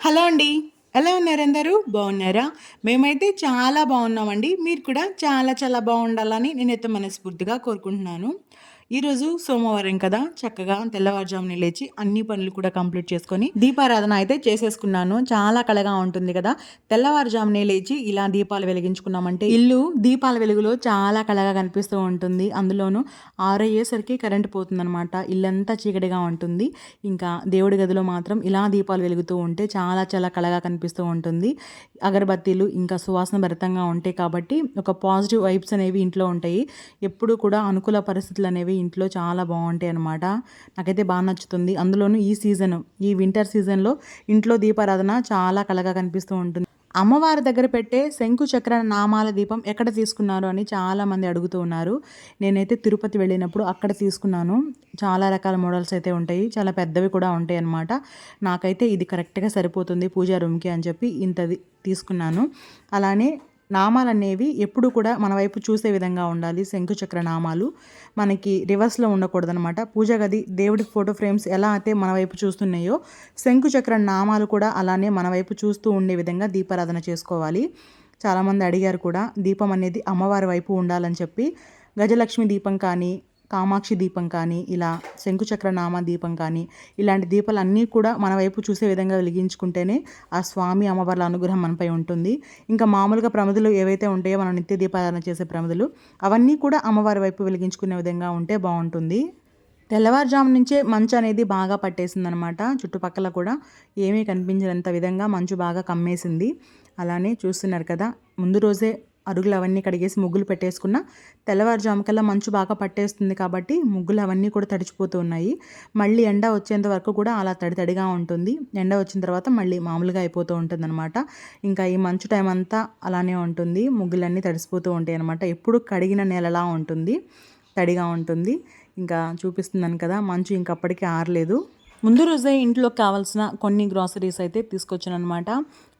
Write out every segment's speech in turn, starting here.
Hello అండి. ఎలా ఉన్నారు అందరూ? బాగున్నారా? మేమైతే చాలా బాగున్నామండి. మీరు కూడా చాలా చాలా బాగుండాలని నేనైతే మనస్ఫూర్తిగా కోరుకుంటున్నాను. ఈరోజు సోమవారం కదా చక్కగా తెల్లవారుజామున లేచి అన్ని పనులు కూడా కంప్లీట్ చేసుకొని దీపారాధన అయితే చేసేసుకున్నాను. చాలా కళగా ఉంటుంది కదా తెల్లవారుజామునే లేచి ఇలా దీపాలు వెలిగించుకున్నామంటే ఇల్లు దీపాల వెలుగులో చాలా కళగా కనిపిస్తూ ఉంటుంది. అందులోనూ ఆరయ్యేసరికి కరెంట్ పోతుందనమాట ఇల్లంతా చీకటిగా ఉంటుంది. ఇంకా దేవుడి గదిలో మాత్రం ఇలా దీపాలు వెలుగుతూ ఉంటే చాలా చాలా కళగా కనిపిస్తూ ఉంటుంది. అగరబత్తీలు ఇంకా సువాసన భరితంగా ఉంటాయి కాబట్టి ఒక పాజిటివ్ వైబ్స్ అనేవి ఇంట్లో ఉంటాయి. ఎప్పుడు కూడా అనుకూల పరిస్థితులు అనేవి ఇంట్లో చాలా బాగుంటాయి అనమాట నాకైతే బాగా నచ్చుతుంది. అందులోనూ ఈ సీజన్ ఈ వింటర్ సీజన్లో ఇంట్లో దీపారాధన చాలా కళగా కనిపిస్తూ ఉంటుంది. అమ్మవారి దగ్గర పెట్టే శంకు చక్ర నామాల దీపం ఎక్కడ తీసుకున్నారు అని చాలామంది అడుగుతూ ఉన్నారు. నేనైతే తిరుపతి వెళ్ళినప్పుడు అక్కడ తీసుకున్నాను. చాలా రకాల మోడల్స్ అయితే ఉంటాయి. చాలా పెద్దవి కూడా ఉంటాయి అన్నమాట. నాకైతే ఇది కరెక్ట్గా సరిపోతుంది పూజా రూమ్కి అని చెప్పి ఇంతది తీసుకున్నాను. అలానే నామాలు అనేవి ఎప్పుడు కూడా మన వైపు చూసే విధంగా ఉండాలి శంకుచక్ర నామాలు. మనకి రివర్స్లో ఉండకూడదనమాట పూజ గది దేవుడి ఫోటో ఫ్రేమ్స్ ఎలా అయితే మన వైపు చూస్తున్నాయో శంకుచక్ర నామాలు కూడా అలానే మన వైపు చూస్తూ ఉండే విధంగా దీపారాధన చేసుకోవాలి. చాలామంది అడిగారు కూడా దీపం అనేది అమ్మవారి వైపు ఉండాలని చెప్పి. గజలక్ష్మి దీపం కానీ కామాక్షి దీపం కానీ ఇలా శంకుచక్ర నామ దీపం కానీ ఇలాంటి దీపాలు అన్నీ కూడా మన వైపు చూసే విధంగా వెలిగించుకుంటేనే ఆ స్వామి అమ్మవార్ల అనుగ్రహం మనపై ఉంటుంది. ఇంకా మామూలుగా ప్రమిదలు ఏవైతే ఉంటాయో మనం నిత్య దీపారాధన చేసే ప్రమిదలు అవన్నీ కూడా అమ్మవారి వైపు వెలిగించుకునే విధంగా ఉంటే బాగుంటుంది. తెల్లవారుజాము నుంచే మంచు అనేది బాగా పట్టేసిందనమాట. చుట్టుపక్కల కూడా ఏమీ కనిపించినంత విధంగా మంచు బాగా కమ్మేసింది. అలానే చూస్తున్నారు కదా ముందు రోజే అరుగులు అవన్నీ కడిగేసి ముగ్గులు పెట్టేసుకున్న తెల్లవారుజాముకల్లా మంచు బాగా పట్టేస్తుంది కాబట్టి ముగ్గులు అవన్నీ కూడా తడిచిపోతూ ఉన్నాయి. మళ్ళీ ఎండ వచ్చేంత వరకు కూడా అలా తడి తడిగా ఉంటుంది. ఎండ వచ్చిన తర్వాత మళ్ళీ మామూలుగా అయిపోతూ ఉంటుంది అనమాట ఇంకా ఈ మంచు టైం అంతా అలానే ఉంటుంది. ముగ్గులన్నీ తడిసిపోతూ ఉంటాయి అనమాట ఎప్పుడు కడిగిన నెలలా ఉంటుంది. తడిగా ఉంటుంది. ఇంకా చూపిస్తున్నాను కదా మంచు ఇంకప్పటికీ ఆరలేదు. ముందు రోజే ఇంట్లో కావాల్సిన కొన్ని గ్రాసరీస్ అయితే తీసుకొచ్చాను అనమాట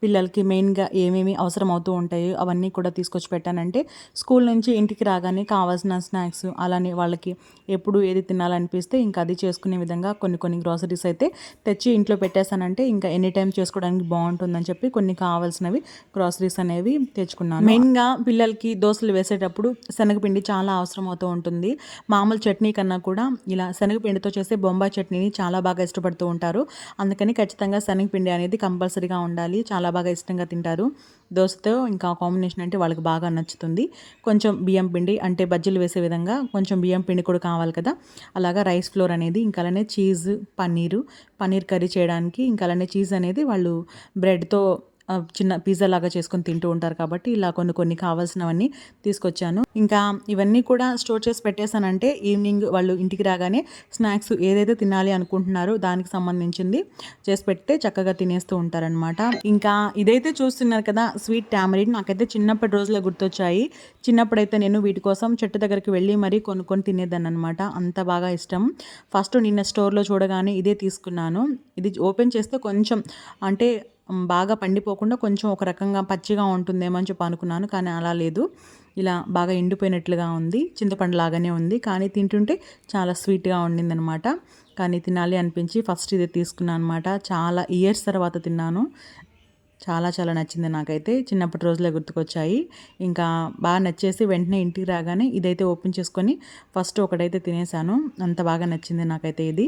పిల్లలకి మెయిన్గా ఏమేమి అవసరం అవుతూ ఉంటాయో అవన్నీ కూడా తీసుకొచ్చి పెట్టానంటే స్కూల్ నుంచి ఇంటికి రాగానే కావాల్సిన స్నాక్స్ అలానే వాళ్ళకి ఎప్పుడు ఏది తినాలనిపిస్తే ఇంకా అది చేసుకునే విధంగా కొన్ని కొన్ని గ్రాసరీస్ అయితే తెచ్చి ఇంట్లో పెట్టేశానంటే ఇంకా ఎనీ టైం చేసుకోవడానికి బాగుంటుందని చెప్పి కొన్ని కావాల్సినవి గ్రాసరీస్ అనేవి తెచ్చుకున్నాను. మెయిన్గా పిల్లలకి దోశలు వేసేటప్పుడు శనగపిండి చాలా అవసరం అవుతూ ఉంటుంది. మామూలు చట్నీ కన్నా కూడా ఇలా శనగపిండితో చేసే బొంబాయి చట్నీని చాలా బాగా ఇష్టపడుతూ ఉంటారు. అందుకని ఖచ్చితంగా శనగపిండి అనేది కంపల్సరీగా ఉండాలి. చాలా చాలా బాగా ఇష్టంగా తింటారు. దోశతో ఇంకా కాంబినేషన్ అంటే వాళ్ళకి బాగా నచ్చుతుంది. కొంచెం బియ్యం పిండి అంటే బజ్జీలు వేసే విధంగా కొంచెం బియ్యం పిండి కూడా కావాలి కదా. అలాగా రైస్ ఫ్లోర్ అనేది ఇంకా అలానే చీజ్ పన్నీరు పన్నీర్ కర్రీ చేయడానికి ఇంకా అలానే చీజ్ అనేది వాళ్ళు బ్రెడ్తో చిన్న పిజ్జా లాగా చేసుకొని తింటూ ఉంటారు కాబట్టి ఇలా కొన్ని కొన్ని కావాల్సినవన్నీ తీసుకొచ్చాను. ఇంకా ఇవన్నీ కూడా స్టోర్ చేసి పెట్టేశానంటే ఈవినింగ్ వాళ్ళు ఇంటికి రాగానే స్నాక్స్ ఏదైతే తినాలి అనుకుంటున్నారో దానికి సంబంధించింది చేసి పెడితే చక్కగా తినేస్తూ ఉంటారనమాట ఇంకా ఇదైతే చూస్తున్నారు కదా స్వీట్ టామరిన్ నాకైతే చిన్నప్పటి రోజులే గుర్తొచ్చాయి. చిన్నప్పుడైతే నేను వీటి కోసం చెట్టు దగ్గరికి వెళ్ళి మరీ కొనుక్కొని తినేదాన్ని అనమాట అంత బాగా ఇష్టం. ఫస్ట్ నిన్న స్టోర్లో చూడగానే ఇదే తీసుకున్నాను. ఇది ఓపెన్ చేస్తే కొంచెం అంటే బాగా పండిపోకుండా కొంచెం ఒక రకంగా పచ్చిగా ఉంటుందేమో అని చెప్పి అనుకున్నాను కానీ అలా లేదు. ఇలా బాగా ఎండిపోయినట్లుగా ఉంది చింతపండు లాగానే ఉంది కానీ తింటుంటే చాలా స్వీట్గా ఉండిందనమాట. కానీ తినాలి అనిపించి ఫస్ట్ ఇది తీసుకున్నాను అనమాట చాలా ఇయర్స్ తర్వాత తిన్నాను. చాలా చాలా నచ్చింది నాకైతే చిన్నప్పటి రోజులే గుర్తుకొచ్చాయి. ఇంకా బాగా నచ్చేసి వెంటనే ఇంటికి రాగానే ఇదైతే ఓపెన్ చేసుకొని ఫస్ట్ ఒకటైతే తినేసాను. అంత బాగా నచ్చింది నాకైతే ఇది.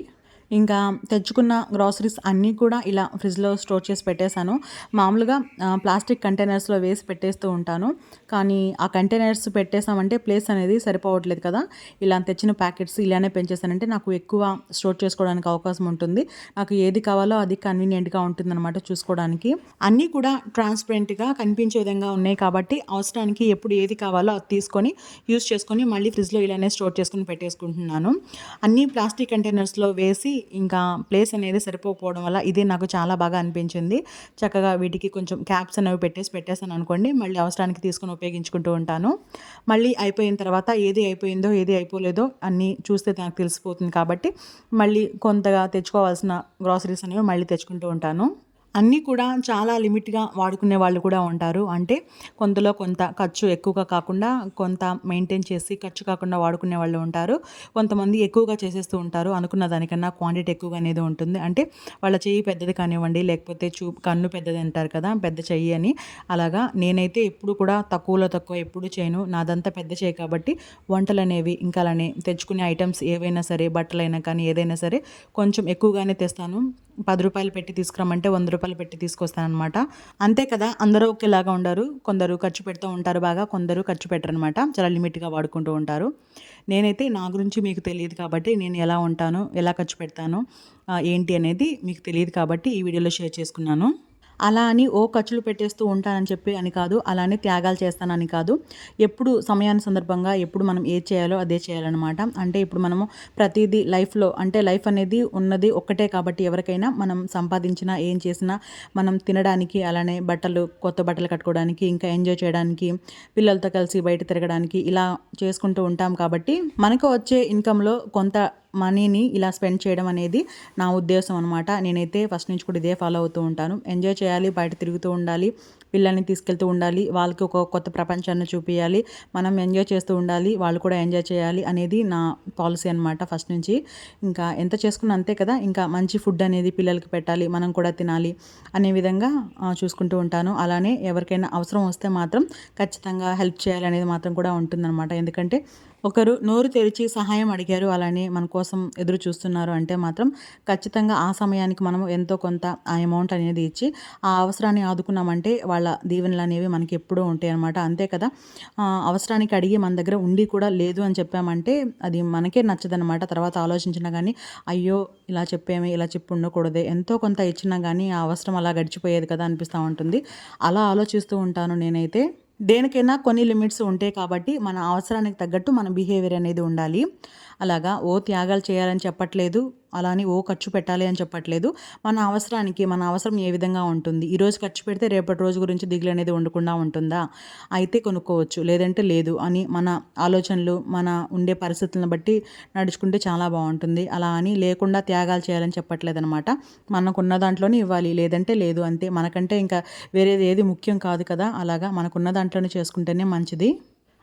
ఇంకా తెచ్చుకున్న గ్రాసరీస్ అన్నీ కూడా ఇలా ఫ్రిడ్జ్లో స్టోర్ చేసి పెట్టేశాను. మామూలుగా ప్లాస్టిక్ కంటైనర్స్లో వేసి పెట్టేస్తూ ఉంటాను. కానీ ఆ కంటైనర్స్ పెట్టేసామంటే ప్లేస్ అనేది సరిపోవట్లేదు కదా. ఇలా తెచ్చిన ప్యాకెట్స్ ఇలానే పెంచేసానంటే నాకు ఎక్కువ స్టోర్ చేసుకోవడానికి అవకాశం ఉంటుంది. నాకు ఏది కావాలో అది కన్వీనియంట్గా ఉంటుందన్నమాట చూసుకోవడానికి. అన్నీ కూడా ట్రాన్స్పరెంట్గా కనిపించే విధంగా ఉన్నాయి కాబట్టి అవసరానికి ఎప్పుడు ఏది కావాలో అది తీసుకొని యూస్ చేసుకొని మళ్ళీ ఫ్రిడ్జ్లో ఇలానే స్టోర్ చేసుకొని పెట్టేసుకుంటున్నాను. అన్నీ ప్లాస్టిక్ కంటైనర్స్లో వేసి ఇంకా ప్లేస్ అనేది సరిపోకపోవడం వల్ల ఇది నాకు చాలా బాగా అనిపించింది. చక్కగా వీటికి కొంచెం క్యాప్స్ అనేవి పెట్టేసి పెట్టేసాను అనుకోండి మళ్ళీ అవసరానికి తీసుకొని ఉపయోగించుకుంటూ ఉంటాను. మళ్ళీ అయిపోయిన తర్వాత ఏది అయిపోయిందో ఏది అయిపోలేదో అన్నీ చూస్తే నాకు తెలిసిపోతుంది కాబట్టి మళ్ళీ కొంతగా తెచ్చుకోవాల్సిన గ్రాసరీస్ అనేవి మళ్ళీ తెచ్చుకుంటూ ఉంటాను. అన్నీ కూడా చాలా లిమిట్‌గా వాడుకునే వాళ్ళు కూడా ఉంటారు. అంటే కొంతలో కొంత ఖర్చు ఎక్కువగా కాకుండా కొంత మెయింటైన్ చేసి ఖర్చు కాకుండా వాడుకునే వాళ్ళు ఉంటారు. కొంతమంది ఎక్కువగా చేసేస్తూ ఉంటారు. అనుకున్న దానికన్నా క్వాంటిటీ ఎక్కువగా అనేది ఉంటుంది. అంటే వాళ్ళ చెయ్యి పెద్దది కానివ్వండి, లేకపోతే చూ కన్ను పెద్దది అంటారు కదా! పెద్ద చెయ్యి అని. అలాగా నేనైతే ఎప్పుడు కూడా తక్కువలో తక్కువ ఎప్పుడు చేయను. నాదంతా పెద్ద చెయ్యి కాబట్టి వంటలనేవి ఇంకా అలానే తెచ్చుకునే ఐటమ్స్ ఏవైనా సరే బట్టలైనా కానీ ఏదైనా సరే కొంచెం ఎక్కువగానే తెస్తాను. పది రూపాయలు పెట్టి తీసుకురామంటే వంద రూపాయలు 100 పెట్టి తీసుకొస్తానమాట అంతే కదా! అందరూ ఒకేలాగా ఉండరు. కొందరు ఖర్చు పెడుతూ ఉంటారు బాగా. కొందరు ఖర్చు పెట్టరనమాట. చాలా లిమిట్‌గా వాడుకుంటూ ఉంటారు. నేనైతే నా గురించి మీకు తెలియదు కాబట్టి నేను ఎలా ఉంటాను, ఎలా ఖర్చు పెడతాను, ఏంటి అనేది మీకు తెలియదు కాబట్టి ఈ వీడియోలో షేర్ చేసుకున్నాను. అలా అని ఓ ఖర్చులు పెట్టేస్తూ ఉంటానని చెప్పి అని కాదు. అలానే త్యాగాలు చేస్తానని కాదు. ఎప్పుడు సమయాన్ని సందర్భంగా ఎప్పుడు మనం ఏది చేయాలో అదే చేయాలన్నమాట అంటే ఇప్పుడు మనము ప్రతీదీ లైఫ్‌లో అంటే లైఫ్ అనేది ఉన్నది ఒక్కటే కాబట్టి ఎవరికైనా మనం సంపాదించినా, ఏం చేసినా మనం తినడానికి, అలానే బట్టలు కొత్త బట్టలు కట్టుకోవడానికి, ఇంకా ఎంజాయ్ చేయడానికి, పిల్లలతో కలిసి బయట తిరగడానికి ఇలా చేసుకుంటూ ఉంటాం కాబట్టి మనకు వచ్చే ఇన్కంలో కొంత మనీని ఇలా స్పెండ్ చేయడం అనేది నా ఉద్దేశం అనమాట. నేనైతే ఫస్ట్ నుంచి కూడా ఇదే ఫాలో అవుతూ ఉంటాను. ఎంజాయ్ చేయాలి, బయట తిరుగుతూ ఉండాలి, పిల్లల్ని తీసుకెళ్తూ ఉండాలి, వాళ్ళకి ఒక కొత్త ప్రపంచాన్ని చూపించాలి మనం ఎంజాయ్ చేస్తూ ఉండాలి, వాళ్ళు కూడా ఎంజాయ్ చేయాలి అనేది నా పాలసీ అనమాట ఫస్ట్ నుంచి. ఇంకా ఎంత చేసుకున్నా అంతే కదా! ఇంకా మంచి ఫుడ్ అనేది పిల్లలకి పెట్టాలి, మనం కూడా తినాలి అనే విధంగా చూసుకుంటూ ఉంటాను. అలానే ఎవరికైనా అవసరం వస్తే మాత్రం ఖచ్చితంగా హెల్ప్ చేయాలి అనేది మాత్రం కూడా ఉంటుందన్నమాట ఎందుకంటే ఒకరు నోరు తెరిచి సహాయం అడిగారు అలానే మన కోసం ఎదురు చూస్తున్నారు అంటే మాత్రం ఖచ్చితంగా ఆ సమయానికి మనం ఎంతో కొంత ఆ అమౌంట్ అనేది ఇచ్చి ఆ అవసరాన్ని ఆదుకున్నామంటే వాళ్ళ దీవెనలు అనేవి మనకి ఎప్పుడూ ఉంటాయి అనమాట అంతే కదా? అవసరానికి అడిగి మన దగ్గర ఉండి కూడా లేదు అని చెప్పామంటే అది మనకే నచ్చదనమాట తర్వాత ఆలోచించినా కానీ అయ్యో ఇలా చెప్పేమి ఇలా చెప్పి ఉండకూడదే. ఎంతో కొంత ఇచ్చినా కానీ ఆ అవసరం అలా గడిచిపోయేది కదా అనిపిస్తూ ఉంటుంది. అలా ఆలోచిస్తూ ఉంటాను నేనైతే. దేనికైనా కొన్ని లిమిట్స్ ఉంటాయి కాబట్టి మన అవసరానికి తగ్గట్టు మన బిహేవియర్ అనేది ఉండాలి. అలాగా ఓ త్యాగాలు చేయాలని చెప్పట్లేదు అలానే ఓ ఖర్చు పెట్టాలి అని చెప్పట్లేదు. మన అవసరానికి మన అవసరం ఏ విధంగా ఉంటుంది? ఈరోజు ఖర్చు పెడితే రేపటి రోజు గురించి దిగులు అనేది ఉండకుండా ఉంటుందా? అయితే కొనుక్కోవచ్చు లేదంటే లేదు అని మన ఆలోచనలు మన ఉండే పరిస్థితులను బట్టి నడుచుకుంటే చాలా బాగుంటుంది. అలా అని లేకుండా త్యాగాలు చేయాలని చెప్పట్లేదు అనమాట మనకున్న దాంట్లోనే ఇవ్వాలి లేదంటే లేదు అంతే. మనకంటే ఇంకా వేరేది ఏది ముఖ్యం కాదు కదా? అలాగా మనకున్న దాంట్లోనే చేసుకుంటేనే మంచిది.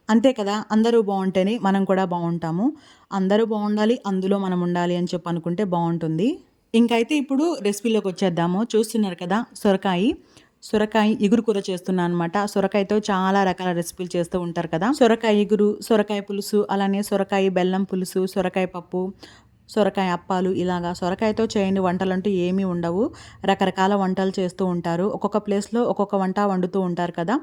అంతే కదా అందరూ బాగుంటేనే మనం కూడా బాగుంటాము. అందరూ బాగుండాలి అందులో మనం ఉండాలి అని చెప్పి అనుకుంటే బాగుంటుంది. ఇంకైతే ఇప్పుడు రెసిపీలోకి వచ్చేద్దాము. చూస్తున్నారు కదా సొరకాయ. సొరకాయ ఇగురు కూర చేస్తున్నాను అనమాట సొరకాయతో చాలా రకాల రెసిపీలు చేస్తూ ఉంటారు కదా. సొరకాయ ఇగురు సొరకాయ పులుసు అలానే సొరకాయ బెల్లం పులుసు సొరకాయ పప్పు సొరకాయ అప్పాలు ఇలాగా. సొరకాయతో చేయని వంటలు అంటూ ఏమీ ఉండవు. రకరకాల వంటలు చేస్తూ ఉంటారు. ఒక్కొక్క ప్లేస్లో ఒక్కొక్క వంట వండుతూ ఉంటారు కదా.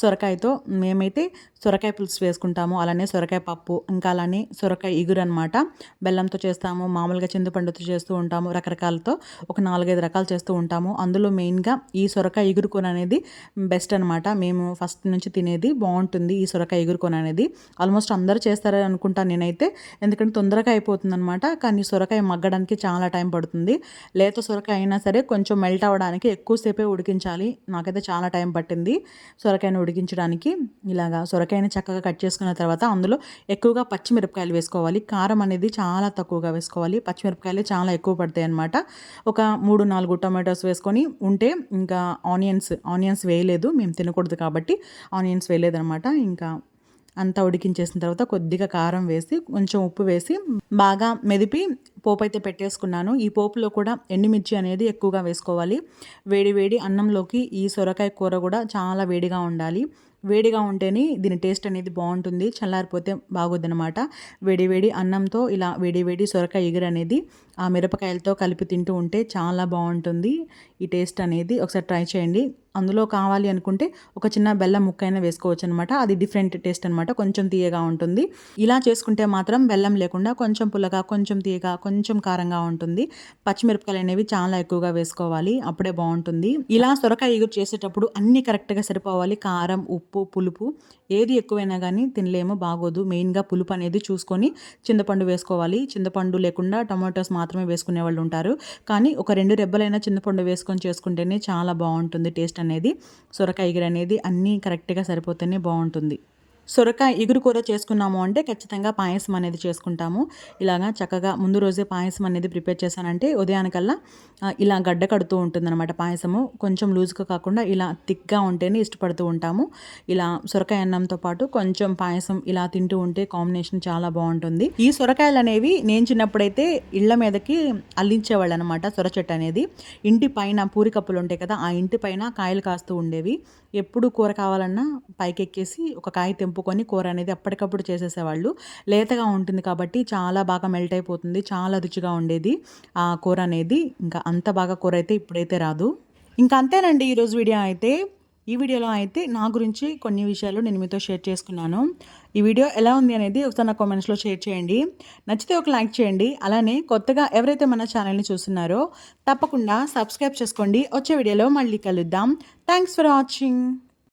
సొరకాయతో మేమైతే సొరకాయ పులుసు వేసుకుంటాము. అలానే సొరకాయ పప్పు ఇంకా అలానే సొరకాయ ఇగురు అనమాట బెల్లంతో చేస్తాము మామూలుగా చింతపండుతో చేస్తూ ఉంటాము రకరకాలతో ఒక నాలుగైదు రకాలు చేస్తూ ఉంటాము. అందులో మెయిన్గా ఈ సొరకాయ ఇగురు కూర అనేది బెస్ట్ అనమాట మేము ఫస్ట్ నుంచి తినేది బాగుంటుంది ఈ సొరకాయ ఇగురు కూర అనేది. ఆల్మోస్ట్ అందరూ చేస్తారని అనుకుంటాను నేనైతే ఎందుకంటే తొందరగా అయిపోతుంది అనమాట కానీ సొరకాయ మగ్గడానికి చాలా టైం పడుతుంది. లేత సొరకాయ అయినా సరే కొంచెం మెల్ట్ అవ్వడానికి ఎక్కువసేపే ఉడికించాలి. నాకైతే చాలా టైం పట్టింది సొరకాయను ఉడికించడానికి ఇలాగా సొరకాయని చక్కగా కట్ చేసుకున్న తర్వాత అందులో ఎక్కువగా పచ్చిమిరపకాయలు వేసుకోవాలి. కారం అనేది చాలా తక్కువగా వేసుకోవాలి. పచ్చిమిరపకాయలు చాలా ఎక్కువ పడతాయి అనమాట ఒక మూడు నాలుగు టొమాటోస్ వేసుకొని ఉంటే ఇంకా ఆనియన్స్ ఆనియన్స్ వేయలేదు. మేము తినకూడదు కాబట్టి ఆనియన్స్ వేయలేదనమాట ఇంకా అంతా ఉడికించేసిన తర్వాత కొద్దిగా కారం వేసి కొంచెం ఉప్పు వేసి బాగా మెదిపి పోపు అయితే పెట్టేసుకున్నాను. ఈ పోపులో కూడా ఎండుమిర్చి అనేది ఎక్కువగా వేసుకోవాలి. వేడి వేడి అన్నంలోకి ఈ సొరకాయ కూర కూడా చాలా వేడిగా ఉండాలి. వేడిగా ఉంటేనే దీని టేస్ట్ అనేది బాగుంటుంది. చల్లారిపోతే బాగోద్దనమాట వేడి వేడి అన్నంతో ఇలా వేడి వేడి సొరకాయ ఎగురు అనేది ఆ మిరపకాయలతో కలిపి తింటూ ఉంటే చాలా బాగుంటుంది. ఈ టేస్ట్ అనేది ఒకసారి ట్రై చేయండి. అందులో కావాలి అనుకుంటే ఒక చిన్న బెల్లం ముక్క అయినా వేసుకోవచ్చు అనమాట అది డిఫరెంట్ టేస్ట్ అనమాట. కొంచెం తీయగా ఉంటుంది. ఇలా చేసుకుంటే మాత్రం బెల్లం లేకుండా కొంచెం పుల్లగా కొంచెం తీయగా కొంచెం కారంగా ఉంటుంది. పచ్చిమిరపకాయలు అనేవి చాలా ఎక్కువగా వేసుకోవాలి. అప్పుడే బాగుంటుంది. ఇలా సొరకాయ ఎగురు చేసేటప్పుడు అన్నీ కరెక్ట్గా సరిపోవాలి. కారం ఉప్పు పులుపు ఏది ఎక్కువైనా కానీ తినలేము బాగోదు. మెయిన్గా పులుపు అనేది చూసుకొని చింతపండు వేసుకోవాలి. చింతపండు లేకుండా టమాటోస్ మాత్రమే వేసుకునే వాళ్ళు ఉంటారు. కానీ ఒక రెండు రెబ్బలైనా చింతపండు వేసుకొని చేసుకుంటేనే చాలా బాగుంటుంది టేస్ట్ అనేది సొరకాయ ఎగురు అనేది అన్నీ కరెక్ట్గా సరిపోతేనే బాగుంటుంది సొరకాయ ఇగురు కూర చేసుకున్నాము అంటే ఖచ్చితంగా పాయసం అనేది చేసుకుంటాము. ఇలాగా చక్కగా ముందు రోజే పాయసం అనేది ప్రిపేర్ చేశానంటే ఉదయానికల్లా ఇలా గడ్డ కడుతూ ఉంటుందన్నమాట పాయసము. కొంచెం లూజ్గా కాకుండా ఇలా థిక్గా ఉంటేనే ఇష్టపడుతూ ఉంటాము. ఇలా సొరకాయ అన్నంతో పాటు కొంచెం పాయసం ఇలా తింటూ ఉంటే కాంబినేషన్ చాలా బాగుంటుంది. ఈ సొరకాయలు అనేవి నేను చిన్నప్పుడైతే ఇళ్ళ మీదకి అల్లించేవాళ్ళు అనమాట సొర చెట్టు అనేది. ఇంటి పైన పూరి కప్పులు ఉంటాయి కదా ఆ ఇంటి పైన కాయలు కాస్తూ ఉండేవి. ఎప్పుడు కూర కావాలన్నా పైకెక్కేసి ఒక కాయ తెంపుకొని కూర అనేది అప్పటికప్పుడు చేసేసేవాళ్ళు. లేతగా ఉంటుంది కాబట్టి చాలా బాగా మెల్ట్ అయిపోతుంది. చాలా రుచిగా ఉండేది ఆ కూర అనేది. ఇంకా అంత బాగా కూర అయితే ఇప్పుడైతే రాదు. ఇంకా అంతేనండి ఈరోజు వీడియో అయితే. ఈ వీడియోలో అయితే నా గురించి కొన్ని విషయాలు నేను మీతో షేర్ చేసుకున్నాను. ఈ వీడియో ఎలా ఉంది అనేది ఒకసారి నా కామెంట్స్లో షేర్ చేయండి. నచ్చితే ఒక లైక్ చేయండి. అలానే కొత్తగా ఎవరైతే మన ఛానల్ని చూస్తున్నారో తప్పకుండా సబ్స్క్రైబ్ చేసుకోండి. వచ్చే వీడియోలో మళ్ళీ కలుద్దాం. Thanks for watching